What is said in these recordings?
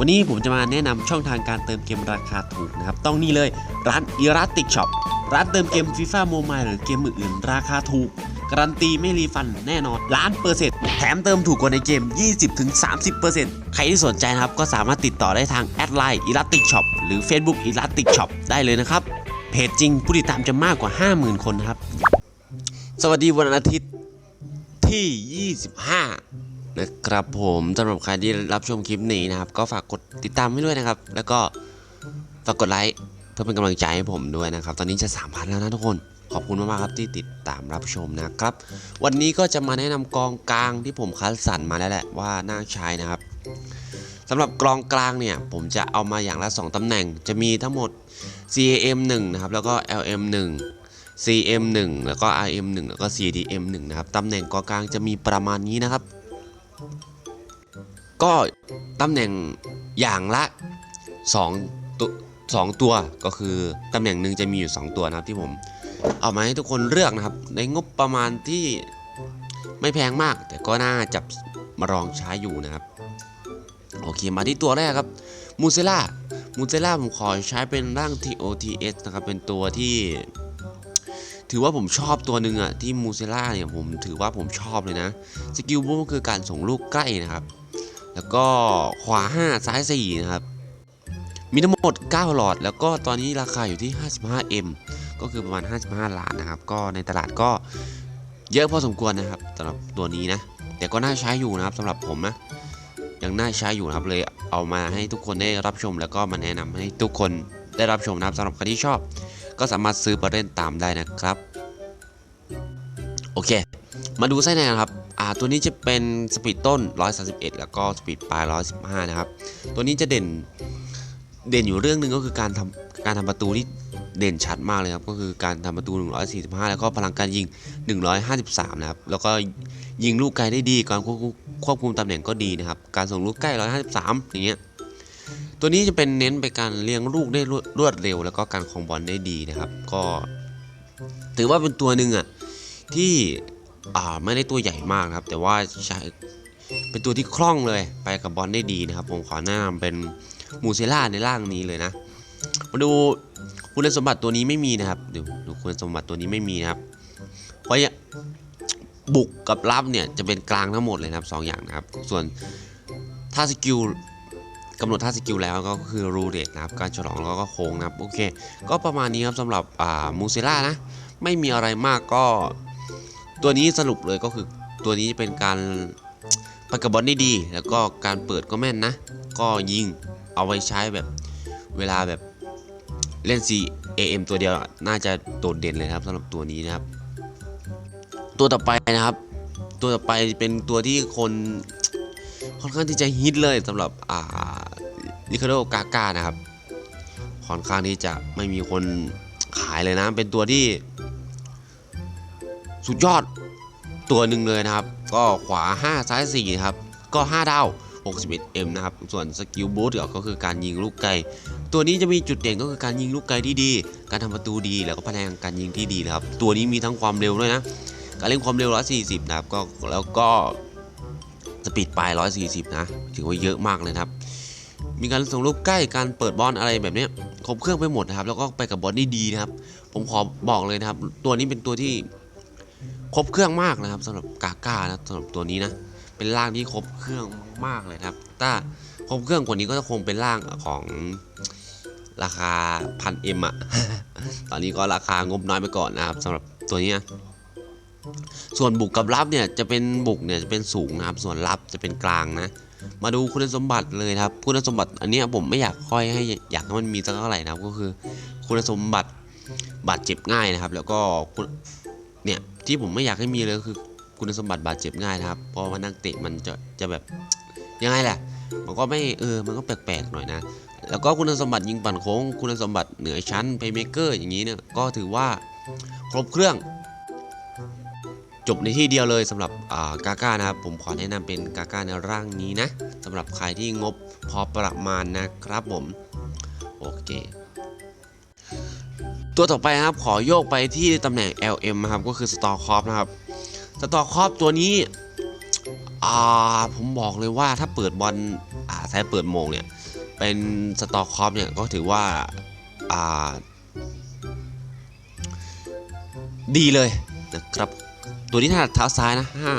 วันนี้ผมจะมาแนะนำช่องทางการเติมเกมราคาถูกนะครับ ต้องนี่เลยร้าน e r a t i c Shop ร้านเติมเกม FIFA Mobile หรือเกมอื่นๆราคาถูก การันตีไม่รีฟันแน่นอน ล้านเปอร์เซ็นต์แถมเติมถูกกว่าในเกม 20-30%ใครที่สนใจนะครับ ก็สามารถติดต่อได้ทางแอดไลน์ e r a t i c Shop หรือ Facebook e r a t i c Shop ได้เลยนะครับ เพจจริงผู้ติดตามจะมากกว่า 50,000 คนครับ สวัสดีวันอาทิตย์ที่ 25 นะครับผมสำหรับใครที่รับชมคลิปนี้นะครับ ก็ฝากกดติดตามให้ด้วยนะครับ แล้วก็ฝากกดไลค์เพื่อเป็นกำลังใจให้ผมด้วยนะครับ ตอนนี้จะ3,000แล้วนะทุกคนขอบคุณมากๆครับที่ติดตามรับชมนะครับ วันนี้ก็จะมาแนะนำกองกลางที่ผมคัดสรรมาแล้วแหละว่าน่าใช้นะครับสำหรับกองกลางเนี่ย ผมจะเอามาอย่างละ 2ตำแหน่ง จะมีทั้งหมด CAM 1นะครับแล้วก็ LM 1 CM 1แล้วก็ RM 1แล้วก็ CDM 1นะครับตำแหน่งกองกลางจะมีประมาณนี้นะครับ ก็ตำแหน่งอย่างละ2ตัวสองตัวก็คือตำแหน่งหนึ่งจะมีอยู่ 2 ตัวนะครับที่ผมเอามาให้ทุกคนเลือกนะครับ ในงบประมาณที่ไม่แพงมาก แต่ก็น่าจับมาลองใช้อยู่นะครับ โอเคมาที่ตัวแรกครับมูเซล่ามูเซล่าผมขอใช้เป็นร่าง TOTS นะครับ เป็นตัวที่ ถือว่าผมชอบตัวหนึ่งอะที่มูเซล่าเนี่ยผมถือว่าผมชอบเลยนะ สกิลบูมก็คือการส่งลูกใกล้นะครับ แล้วก็ขวา 5 ซ้าย 4 นะครับ มีทั้งหมด 9 หลอด แล้วก็ตอนนี้ราคาอยู่ที่ 55M ก็คือประมาณ 55 ล้านนะครับ ก็ในตลาดก็เยอะพอสมควรนะครับสำหรับตัวนี้นะ แต่ก็น่าใช้อยู่นะครับสำหรับผมนะยังน่าใช้อยู่นะครับเลยเอามาให้ทุกคนได้รับชม แล้วก็มาแนะนำให้ทุกคนได้รับชมนะครับสำหรับใครที่ชอบ ก็สามารถซื้อไปเล่นตามได้นะครับ โอเค มาดูไส้ในนะครับอ่าตัวนี้จะเป็นสปีดต้น 131 แล้วก็สปีดปลาย 115 นะครับ ตัวนี้จะเด่นเด่นอยู่เรื่องหนึ่งก็คือการทำการทำประตูที่เด่นชัดมากเลยครับ ก็คือการทำประตู 145 แล้วก็พลังการยิง 153 นะครับ แล้วก็ยิงลูกไกลได้ดี การควบคุมควบคุมตำแหน่งก็ดีนะครับ การส่งลูกใกล้ 153 อย่างเงี้ย ตัวนี้จะเป็นเน้นไปการเลี้ยงลูกได้รวดเร็ว แล้วก็การคองบอลได้ดีนะครับ ก็ถือว่าเป็นตัวหนึ่งอะที่อ่าไม่ได้ตัวใหญ่มากครับ แต่ว่าใช้เป็นตัวที่คล่องเลยไปกับบอลได้ดีนะครับ ผมขอแนะนำเป็นมูเซล่าในร่างนี้เลยนะ มาดูคุณสมบัติตัวนี้ไม่มีนะครับดูดูคุณสมบัติตัวนี้ไม่มีนะครับเพราะอย่าบุกกับรับเนี่ยจะเป็นกลางทั้งหมดเลยนะครับสองอย่างนะครับ ส่วนถ้าสกิล กำหนดท่าสกิลแล้วก็คือรูเรตนะครับ การฉลองแล้วก็โค้งนะครับ โอเค ก็ประมาณนี้ครับสำหรับอ่ามูเซล่านะ ไม่มีอะไรมากก็ ตัวนี้สรุปเลยก็คือตัวนี้เป็นการไปกับบอลได้ดี แล้วก็การเปิดก็แม่นนะ ก็ยิงเอาไว้ใช้แบบเวลาแบบเล่น C AM ตัวเดียวน่าจะโดดเด่นเลยครับสำหรับตัวนี้นะครับ ตัวต่อไปนะครับ ตัวต่อไปเป็นตัวที่คนค่อนข้างที่จะฮิตเลยสำหรับอ่า ลิคาโดกากานะครับค่อนข้างที่จะไม่มีคนขายเลยนะ เป็นตัวที่ สุดยอดตัวหนึ่งเลยนะครับ ก็ขวา 5 ซ้าย 4 ครับ ก็ 5 ดาว 61M นะครับ ส่วนสกิลบูสก็คือการยิงลูกไกล ตัวนี้จะมีจุดเด่นก็คือการยิงลูกไกลที่ดี การทำประตูดี แล้วก็พลังการยิงที่ดีนะครับ ตัวนี้มีทั้งความเร็วด้วยนะ การเล่นความเร็ว 140 นะครับ ก็แล้วก็สปีดปลาย 140 นะ ถือว่าเยอะมากเลยนะครับ มีการส่งลูกใกล้การเปิดบอลอะไรแบบนี้ครบเครื่องไปหมดนะครับ แล้วก็ไปกับบอลได้ดีนะครับ ผมขอบอกเลยนะครับ ตัวนี้เป็นตัวที่ครบเครื่องมากนะครับสำหรับกาก้านะสำหรับตัวนี้นะเป็นร่างที่ครบเครื่องมากเลยครับ ถ้าครบเครื่องกว่านี้ก็จะคงเป็นร่างของราคาพันเอ็มอะตอนนี้ก็ราคางบน้อยไปก่อนนะครับสำหรับตัวนี้ส่วนบุกกับรับเนี่ยจะเป็นบุกเนี่ยจะเป็นสูงนะครับ ส่วนรับจะเป็นกลางนะ มาดูคุณสมบัติเลยครับ คุณสมบัติอันนี้ผมไม่อยากค่อยให้อยากให้มันมีสักเท่าไหร่นะครับก็คือ คุณสมบัติบาดเจ็บง่ายนะครับ แล้วก็เนี่ยที่ผมไม่อยากให้มีเลยคือ คุณสมบัติบาดเจ็บง่ายนะครับเพราะว่านักเตะมันจะจะแบบยังไงแหละมันก็ไม่เออมันก็แปลกๆหน่อยนะ แล้วก็คุณสมบัติยิงปั่นโค้ง คุณสมบัติเหนือชั้นเพย์เมเกอร์อย่างนี้เนี่ยก็ถือว่าครบเครื่อง จบในที่เดียวเลยสำหรับอ่ากาก้านะครับผมขอแนะนำเป็นกาก้าในร่างนี้นะสำหรับใครที่งบพอประมาณนะครับผม โอเค ตัวต่อไปนะครับขอโยกไปที่ตำแหน่ง LM นะครับก็คือสตอร์คอปนะครับสตอร์คอปตัวนี้อ่าผมบอกเลยว่าถ้าเปิดบอลอ่าใช้เปิดโมงเนี่ย เป็นสตอคอปเนี่ยก็ถือว่าอ่าดีเลยนะครับ ตัวนี้ถนัดเท้าซ้ายนะห้า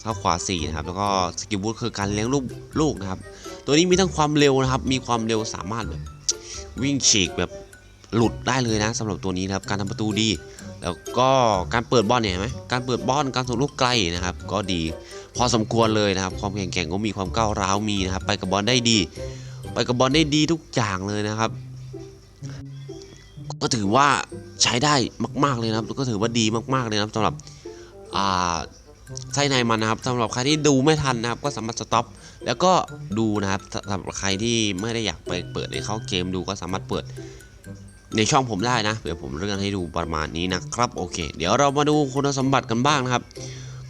เท้าขวา4นะครับแล้วก็สกิลบูทคือการเลี้ยงลูกลูกนะครับ ตัวนี้มีทั้งความเร็วนะครับ มีความเร็วสามารถแบบวิ่งฉีกแบบหลุดได้เลยนะสำหรับตัวนี้นะครับการทำประตูดี แล้วก็การเปิดบอลเนี่ยไหมการเปิดบอลการส่งลูกไกลนะครับ ก็ดีพอสมควรเลยนะครับ ความแข็งแกร่งก็มีความก้าวร้าวมีนะครับ ไปกับบอลได้ดี ไปกับบอลได้ดีทุกอย่างเลยนะครับ ก็ถือว่า ใช้ได้มาก ๆ เลยนะครับ ก็ถือว่าดีมาก ๆ เลยนะครับสำหรับอ่าไส้ในมันนะครับสำหรับใครที่ดูไม่ทันนะครับ ก็สามารถสต็อปแล้วก็ดูนะครับสำหรับใครที่ไม่ได้อยากไปเปิดในเข้าเกมดูก็สามารถเปิดในช่องผมได้นะ เดี๋ยวผมเลื่อนให้ดูประมาณนี้นะครับ โอเค เดี๋ยวเรามาดูคุณสมบัติกันบ้างนะครับ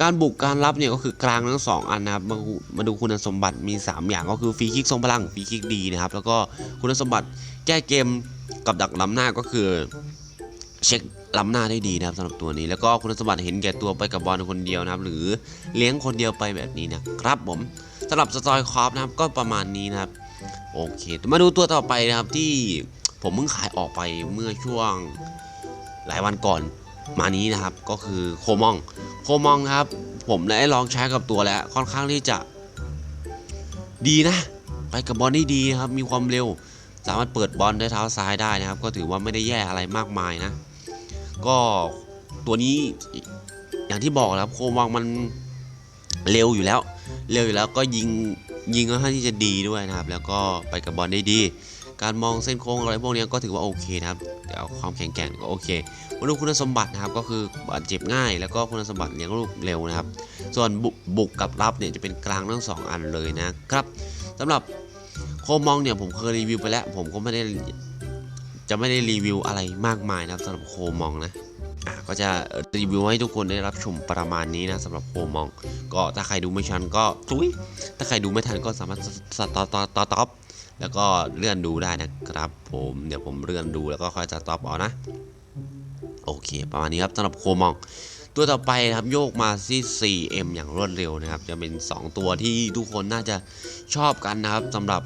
การบุกการรับเนี่ยก็คือกลางทั้งสองอันนะครับ มาดูมาดูคุณสมบัติมี 3 อย่างก็คือฟรีคิกทรงพลังฟรีคิกดีนะครับ แล้วก็คุณสมบัติแก้เกมกับดักล้ำหน้าก็คือ เช็คล้ำหน้าได้ดีนะครับสำหรับตัวนี้แล้วก็คุณสมบัติเห็นแก่ตัวไปกับบอลคนเดียวนะครับ หรือเลี้ยงคนเดียวไปแบบนี้นะครับผมสำหรับสตอยคอฟนะครับก็ประมาณนี้นะครับโอเค มาดูตัวต่อไปนะครับที่ผมเพิ่งขายออกไปเมื่อช่วงหลายวันก่อนมานี้นะครับ ก็คือโคมองโคมองครับ ผมได้ลองใช้กับตัวแล้วค่อนข้างที่จะดีนะ ไปกับบอลได้ดีนะครับมีความเร็ว สามารถเปิดบอลด้วยเท้าซ้ายได้นะครับ ก็ถือว่าไม่ได้แย่อะไรมากมายนะ ก็ตัวนี้อย่างที่บอกนะครับโคมองมันเร็วอยู่แล้ว เร็วอยู่แล้วก็ยิงยิงค่อนข้างที่จะดีด้วยนะครับ แล้วก็ไปกับบอลได้ดี การมองเส้นโค้งอะไรพวกนี้ก็ถือว่าโอเคนะครับเดี๋ยวความแข็งแกร่งก็โอเคมาดูคุณสมบัตินะครับก็คือบาดเจ็บง่าย แล้วก็คุณสมบัติเลี้ยงลูกเร็วนะครับ ส่วนบุบุกกับรับเนี่ยจะเป็นกลางทั้งสองอันเลยนะครับสำหรับโคมองเนี่ยผมเคยรีวิวไปแล้ว ผมก็ไม่ได้ จะไม่ได้รีวิวอะไรมากมายนะครับสำหรับโคมองนะก็จะรีวิวให้ทุกคนได้รับชมประมาณนี้นะสำหรับโคมอง ก็ถ้าใครดูไม่ชันก็ทุยถ้าใครดูไม่ทันก็สามารถสตอต่อต่อต่อปแล้วก็เลื่อนดูได้นะครับผมเดี๋ยวผมเลื่อนดูแล้วก็ค่อยจะตอบเอานะ โอเค ประมาณนี้ครับสำหรับโคมอง ตัวต่อไปนะครับโยกมาที่ 4M อย่างรวดเร็วนะครับ จะเป็น 2 ตัวที่ทุกคนน่าจะชอบกันนะครับสำหรับ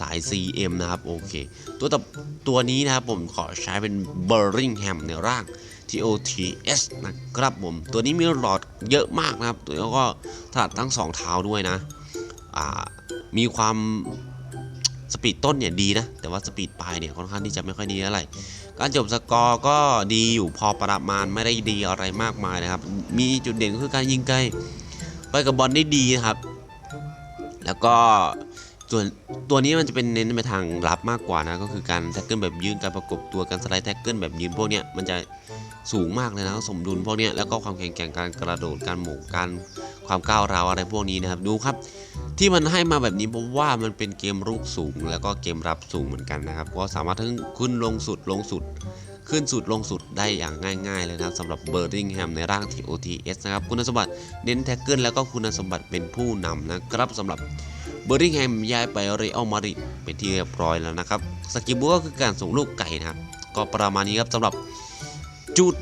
สาย CM นะครับโอเค ตัวต่อตัวนี้นะครับผมขอใช้เป็น Birmingham ในร่าง TOTS นะครับผม ตัวนี้มีหลอดเยอะมากนะครับ แล้วก็ถนัดทั้ง 2 เท้าด้วยนะ มีความสปีดต้นเนี่ยดีนะ แต่ว่าสปีดปลายเนี่ยค่อนข้างที่จะไม่ค่อยดีเท่าไหร่ การจบสกอร์ก็ดีอยู่พอประมาณไม่ได้ดีอะไรมากมายนะครับ มีจุดเด่นก็คือการยิงไกล ไปกับบอลได้ดีนะครับ แล้วก็ ส่วนตัวนี้มันจะเป็นเน้นไปทางรับมากกว่านะ ก็คือการแท็กเกิลแบบยืนการประกบตัวการสไลด์แท็กเกิลแบบยืนพวกเนี้ยมันจะสูงมากเลยนะสมดุลพวกเนี้ยแล้วก็ความแข็งแกร่งการกระโดดการหมุนการความก้าวราวอะไรพวกนี้นะครับดูครับ ที่มันให้มาแบบนี้เพราะว่ามันเป็นเกมรุกสูง แล้วก็เกมรับสูงเหมือนกันนะครับก็สามารถทั้งขึ้นลงสุดลงสุด ขึ้นสุดลงสุดได้อย่างง่ายๆเลยนะครับสำหรับเบอร์ดิงแฮมในร่าง TOTS นะครับคุณสมบัติเน้นแท็กเกิลแล้วก็คุณสมบัติเป็นผู้นำนะครับสำหรับ บอร์ดิงแฮมย้ายไปเรอัลมาดริดเป็นที่เรียบร้อยแล้วนะครับสกิลบูก็คือการส่งลูกไก่นะครับ ก็ประมาณนี้ครับสำหรับจูด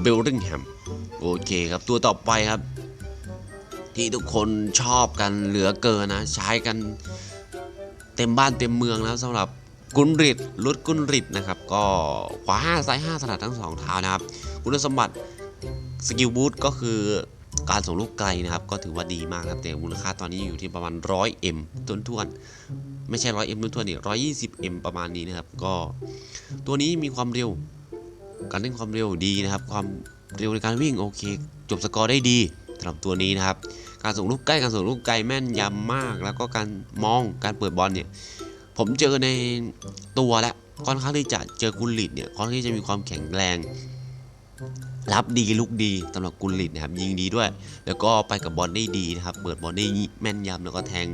เบลดิงแฮมโอเคครับตัวต่อไปครับ ที่ทุกคนชอบกันเหลือเกินนะ ใช้กันเต็มบ้านเต็มเมืองแล้วสำหรับกุนริดรุดกุนริดนะครับ ก็ขวา5ซ้าย5ถนัดทั้งสองเท้านะครับ คุณสมบัติสกิลบูทก็คือ การส่งลูกไกลนะครับ ก็ถือว่าดีมากครับ แต่มูลค่าตอนนี้อยู่ที่ประมาณ 100M ต้นทวนๆไม่ใช่ 100M ต้นทวนๆนี่ 120M ประมาณนี้นะครับ ก็ตัวนี้มีความเร็ว การเล่นความเร็วดีนะครับ ความเร็วในการวิ่งโอเค จบสกอร์ได้ดีสำหรับตัวนี้นะครับ การส่งลูกใกล้ การส่งลูกไกลแม่นยำมาก แล้วก็การมอง การเปิดบอลเนี่ย ผมเจอในตัวแล้วค่อนข้างที่จะเจอกุลลิตเนี่ย ค่อนข้างที่จะมีความแข็งแรง รับดีลุกดีสำหรับกุลลิตนะครับยิงดีด้วย แล้วก็ไปกับบอลได้ดีนะครับเปิดบอลได้แม่นยำแล้วก็แทง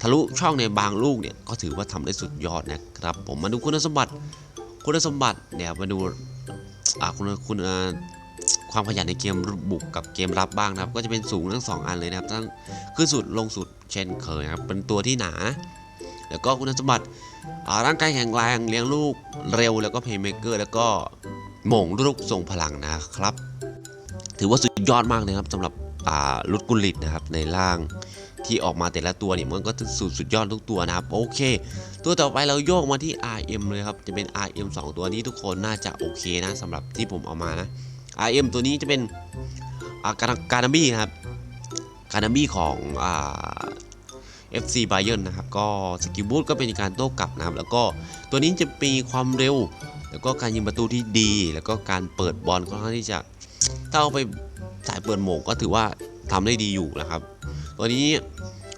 ทะลุช่องในบางลูกเนี่ยก็ถือว่าทำได้สุดยอดนะครับ ผมมาดูคุณสมบัติ คุณสมบัติเนี่ยมาดูคุณคุณความขยันในเกมบุกกับเกมรับบ้างนะครับ ก็จะเป็นสูงทั้งสองอันเลยนะครับทั้งขึ้นสุดลงสุดเช่นเคยนะครับเป็นตัวที่หนา แล้วก็คุณสมบัติร่างกายแข็งแรงเลี้ยงลูกเร็วแล้วก็เพย์เมเกอร์แล้วก็ ม่งลูกทรงพลังนะครับ ถือว่าสุดยอดมากเลยครับสำหรับลุดกุลิตนะครับในร่างที่ออกมาแต่ละตัวเนี่ยมันก็สุดสุดยอดทุกตัวนะครับโอเค ตัวต่อไปเราโยกมาที่ RM เลยครับจะเป็น RM 2 ตัวนี้ทุกคนน่าจะโอเคนะสำหรับที่ผมเอามานะ RM ตัวนี้จะเป็นาการการาบี้ครับการาบี้ของอ่า FC Bayern นะครับก็สกิลบูทก็เป็นการโต้กลับนะครับแล้วก็ตัวนี้จะมีความเร็ว แล้วก็การยิงประตูที่ดี แล้วก็การเปิดบอลค่อนข้างที่จะถ้าเอาไปสายเปิดหม่งก็ถือว่าทำได้ดีอยู่นะครับ ตัวนี้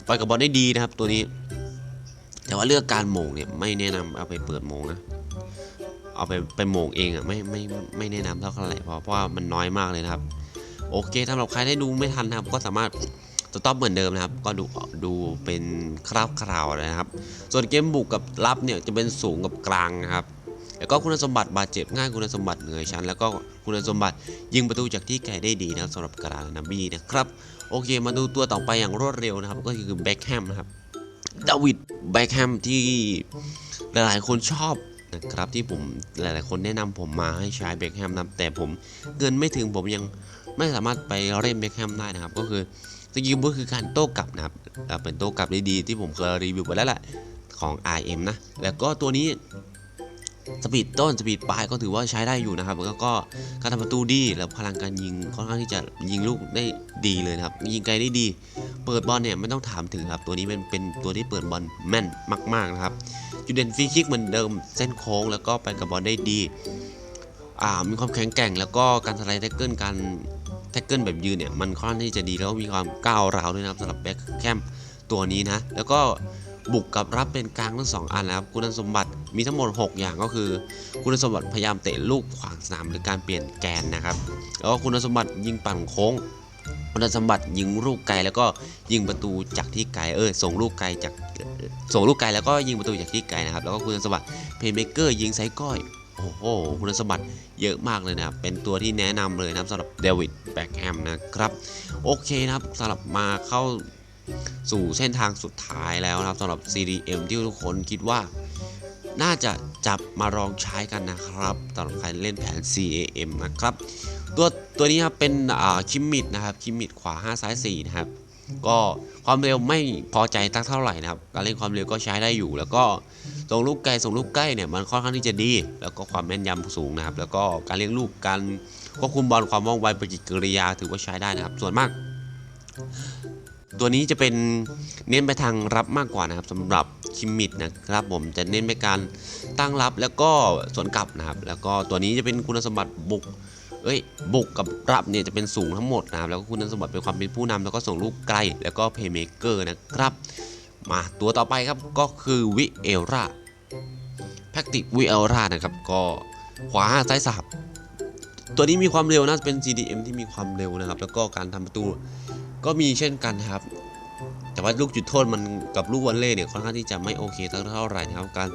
ไปกับบอลได้ดีนะครับ ตัวนี้ แต่ว่าเลือกการหม่งเนี่ยไม่แนะนำเอาไปเปิดหม่งนะเอาไปไปโหม่งเองอะไม่ไม่ไม่ไม่แนะนำเท่าไหร่เพราะเพราะว่ามันน้อยมากเลยนะครับ โอเคสำหรับใครได้ดูไม่ทันนะครับ ก็สามารถสต็อปเหมือนเดิมนะครับ ก็ดูดูเป็นคราบคราวๆนะครับ ส่วนเกมบุกกับรับเนี่ยจะเป็นสูงกับกลางนะครับ แล้วก็คุณสมบัติบาดเจ็บง่ายคุณสมบัติเหนื่อยชั้น แล้วก็คุณสมบัติยิงประตูจากที่ไกลได้ดีนะครับสำหรับกรานาบีนะครับ โอเคมาดูตัวต่อไปอย่างรวดเร็วนะครับ ก็คือแบ็คแฮมนะครับดาวิดแบ็คแฮมที่หลายๆ คนชอบนะครับที่ผมหลายๆ คนแนะนำผมมาให้ใช้แบ็คแฮมนะแต่ผมเงินไม่ถึงผมยังไม่สามารถไปเล่นแบ็คแฮมได้นะครับ ก็คือสกิลบูคือการโต้กลับนะครับเป็นโต้กลับได้ดีที่ผมเคยรีวิวไปแล้วแหละของ RM นะแล้วก็ตัวนี้ สปีดต้นสปีดปลายก็ถือว่าใช้ได้อยู่นะครับแล้วก็การทำประตูดีแล้วพลังการยิงค่อนข้างที่จะยิงลูกได้ดีเลยนะครับ ยิงไกลได้ดี เปิดบอลเนี่ยไม่ต้องถามถึงครับ ตัวนี้เป็นเป็นตัวที่เปิดบอลแม่นมาก ๆนะครับ จุดเด่นฟรีคิกเหมือนเดิมเส้นโค้งแล้วก็ไปกับบอลได้ดีอ่ามีความแข็งแกร่งแล้วก็การสไลด์แท็กเกิลการแท็กเกิลแบบยืนเนี่ยมันค่อนข้างที่จะดีแล้วก็มีความก้าวร้าวด้วยนะครับสำหรับแบ็คแคมตัวนี้นะแล้วก็ บุกกับรับเป็นกลางทั้งสองอันนะครับคุณสมบัติมีทั้งหมด 6 อย่างก็คือ คุณสมบัติพยายามเตะลูกขวางสนามหรือการเปลี่ยนแกนนะครับแล้วก็คุณสมบัติยิงปั่นโค้งคุณสมบัติยิงลูกไกลแล้วก็ยิงประตูจากที่ไกลเออส่งลูกไกลจากส่งลูกไกลแล้วก็ยิงประตูจากที่ไกลนะครับแล้วก็คุณสมบัติเพย์เมเกอร์ยิงไซก้อยโอ้โหคุณสมบัติเยอะมากเลยนะครับ เป็นตัวที่แนะนำเลยนะครับสำหรับเดวิดแบ็คแฮมนะครับ โอเคนะครับสำหรับมาเข้า สู่เส้นทางสุดท้ายแล้วนะครับสำหรับ CDM ที่ทุกคนคิดว่า น่าจะจับมาลองใช้กันนะครับสำหรับใครเล่นแผน CAM นะครับ ตัวตัวนี้ครับเป็นคิมมิดนะครับคิมมิดขวา 5 ซ้าย 4 นะครับ ก็ความเร็วไม่พอใจตั้งเท่าไหร่นะครับ การเล่นความเร็วก็ใช้ได้อยู่ แล้วก็ส่งลูกไกลส่งลูกใกล้เนี่ยมันค่อนข้างที่จะดี แล้วก็ความแม่นยำสูงนะครับ แล้วก็การเลี้ยงลูกการควบคุมบอลความว่องไวปฏิกิริยาถือว่าใช้ได้นะครับ ส่วนมาก ตัวนี้จะเป็นเน้นไปทางรับมากกว่านะครับสำหรับคิมมิดนะครับผมจะเน้นไปการตั้งรับแล้วก็สวนกลับนะครับ แล้วก็ตัวนี้จะเป็นคุณสมบัติบุกเอ้ยบุกกับรับเนี่ยจะเป็นสูงทั้งหมดนะครับแล้วก็คุณสมบัติเป็นความเป็นผู้นำแล้วก็ส่งลูกไกล แล้วก็เพย์เมเกอร์นะครับ มาตัวต่อไปครับก็คือวิเอลราแพคติกวิเอลรานะครับก็ขวาซ้ายสับตัวนี้มีความเร็วนะเป็น GDM ที่มีความเร็วนะครับ แล้วก็การทำประตู ก็มีเช่นกันครับ แต่ว่าลูกจุดโทษมันกับลูกวอลเล่เนี่ยค่อนข้างที่จะไม่โอเคเท่าไหร่นะครับการ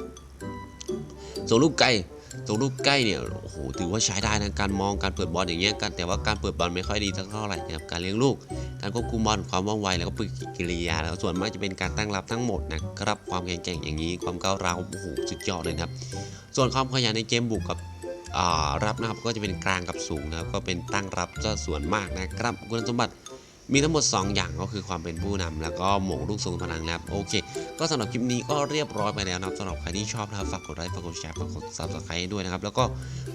ส่งลูกไกลส่งลูกใกล้เนี่ยโอ้โหถือว่าใช้ได้นะการมองการเปิดบอลอย่างเงี้ยกันแต่ว่าการเปิดบอลไม่ค่อยดีสักเท่าไหร่นะครับการเลี้ยงลูก การควบคุมบอลความว่องไวแล้วก็ปฏิกิริยาแล้วส่วนมากจะเป็นการตั้งรับทั้งหมดนะครับความแข็งแกร่งอย่างนี้ความก้าวร้าวโอ้โหสุดยอดเลยครับ ส่วนความขยันในเกมบุกกับรับนะครับก็จะเป็นกลางกับสูงนะครับก็เป็นตั้งรับซะส่วนมากนะครับคุณสมบัติ มีทั้งหมด 2 อย่างก็คือความเป็นผู้นำแล้วก็หมงลูกทรงพลังนะครับโอเค ก็สำหรับคลิปนี้ก็เรียบร้อยไปแล้วนะครับสำหรับใครที่ชอบนะครับฝากกดไลค์ฝากกดแชร์ฝากกด subscribe ด้วยนะครับแล้วก็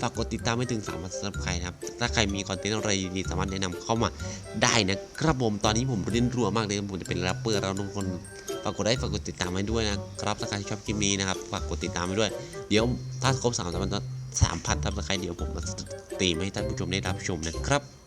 ฝากกดติดตามให้ถึง3 0 0 subscribe นะครับถ้าใครมีคอนเทนต์อะไรดีๆสามารถแนะนำเข้ามาได้นะครับผมตอนนี้ผมเรียนรัวมากเลยผมจะเป็นแรปเปอร์แล้วทุกคนฝากกดไลค์ฝากกดติดตามให้ด้วยนะครับถ้าใครชอบคลิปนี้นะครับฝากกดติดตามให้ด้วย เดี๋ยวถ้าครบ3 0 0 0 3,000 subscribe เดี๋ยวผมมาตีมให้ท่านผู้ชมได้รับชมนะครับ